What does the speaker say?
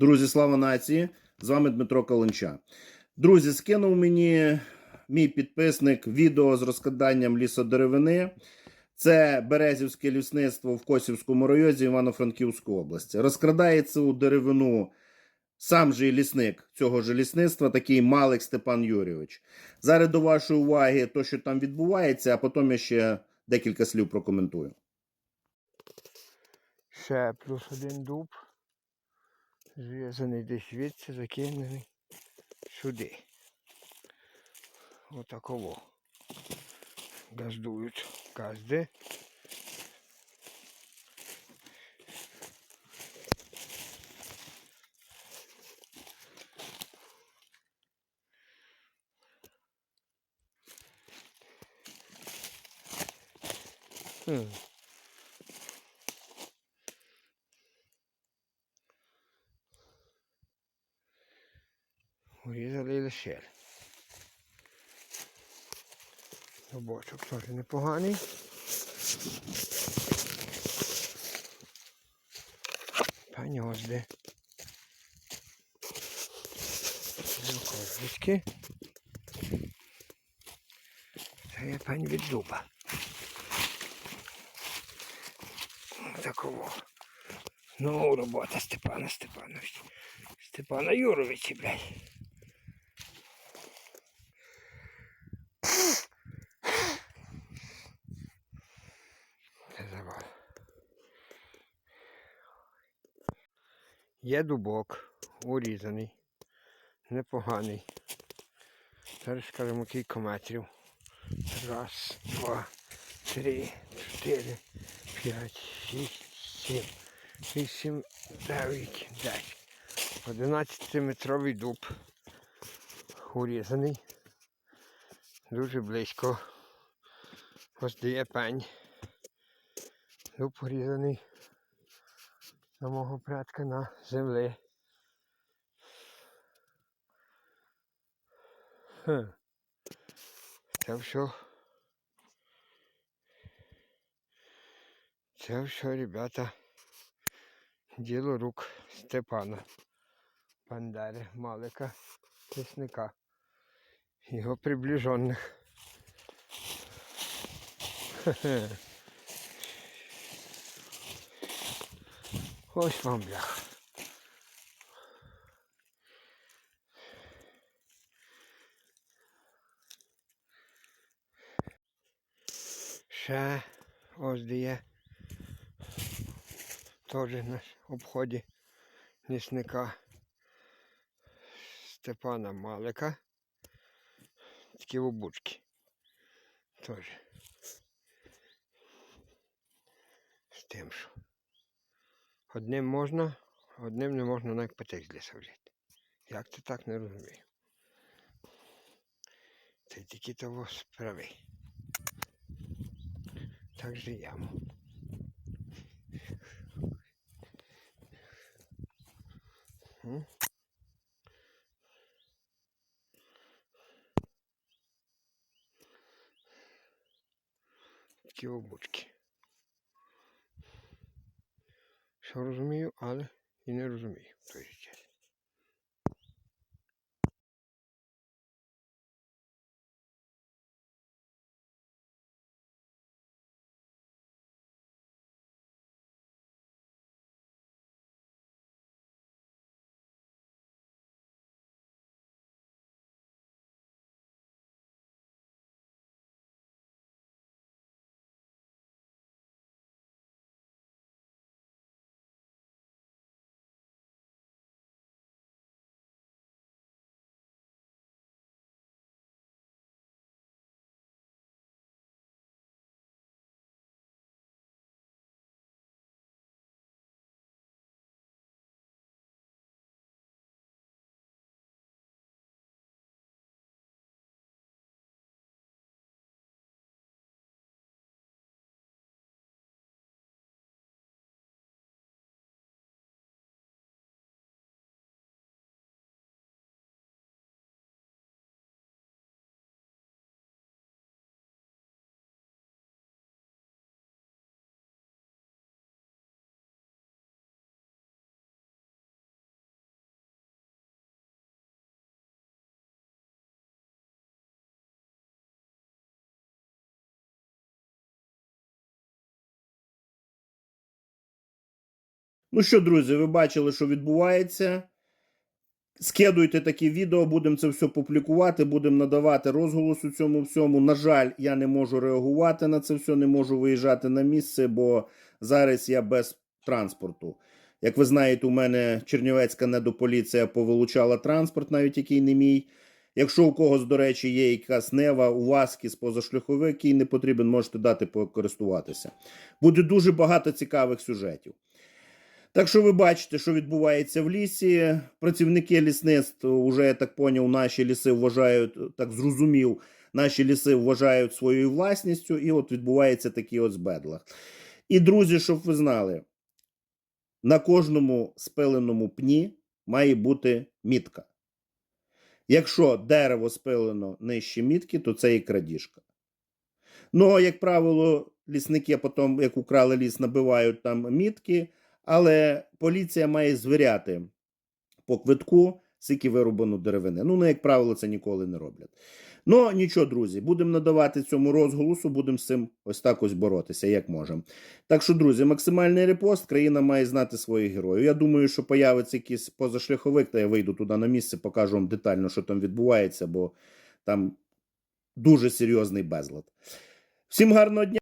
Друзі, слава нації! З вами Дмитро Калинча. Друзі, скинув мені мій підписник відео з розкладанням лісодеревини. Це Березівське лісництво в Косівському районі Івано-Франківської області. Розкрадається у деревину сам же лісник цього ж лісництва, такий Малик Степан Юрійович. Зараз до вашої уваги то, що там відбувається, а потім я ще декілька слів прокоментую. Ще плюс один дуб. Зв'язаний десь звідси, закинений сюди. Отаково. Газдують газди. Хм. Урізали і лишили. Робочок теж непоганий. Паньозди. Козочки. Це є пань від дуба. Такого. Ну, робота Степана Степановича. Степана Юровича, блядь. Завал. Є дубок, урізаний, непоганий. Зараз скажемо кілька метрів. Раз, два, три, чотири, п'ять, шість, сім, вісім, дев'ять, десять. Одинадцятиметровий дуб. Урізаний. Дуже близько. Ось де є пень. Дуб урізаний на мого предка на землі. Хм. Це все. Це все, ребята, діло рук Степана Бандери, Малика, лісника, його приближених. Ось вам блях. Ще ось де є. Теж на обході лісника Степана Малика. Такі обучки. Теж. З тим, що одним можна, одним не можна навіть патик з лісу взяти. Як це так не розумію? Це тільки того справи. Так живемо. М? Такі обучки. Все розумію, але і не розумію. Ну що, друзі, ви бачили, що відбувається. Скидуйте такі відео, будемо це все публікувати, будемо надавати розголос у цьому всьому. На жаль, я не можу реагувати на це все, не можу виїжджати на місце, бо зараз я без транспорту. Як ви знаєте, у мене Чернівецька недополіція повилучала транспорт, навіть який не мій. Якщо у когось, до речі, є якась нева, у вас з позашляховик, який не потрібен, можете дати покористуватися. Буде дуже багато цікавих сюжетів. Так що ви бачите, що відбувається в лісі. Працівники лісництва, вже я так поняв, наші ліси вважають, так зрозумів, наші ліси вважають своєю власністю, і от відбувається такий от збедлах. І, друзі, щоб ви знали, на кожному спиленому пні має бути мітка. Якщо дерево спилено нижче мітки, то це і крадіжка. Ну, як правило, лісники потім, як украли ліс, набивають там мітки, але поліція має звіряти по квитку, скільки вирубано деревини. Ну, як правило, це ніколи не роблять. Ну, нічого, друзі, будемо надавати цьому розголосу, будемо з цим ось так ось боротися, як можемо. Так що, друзі, максимальний репост, країна має знати своїх героїв. Я думаю, що появиться якийсь позашляховик, та я вийду туди на місце, покажу вам детально, що там відбувається, бо там дуже серйозний безлад. Всім гарного дня!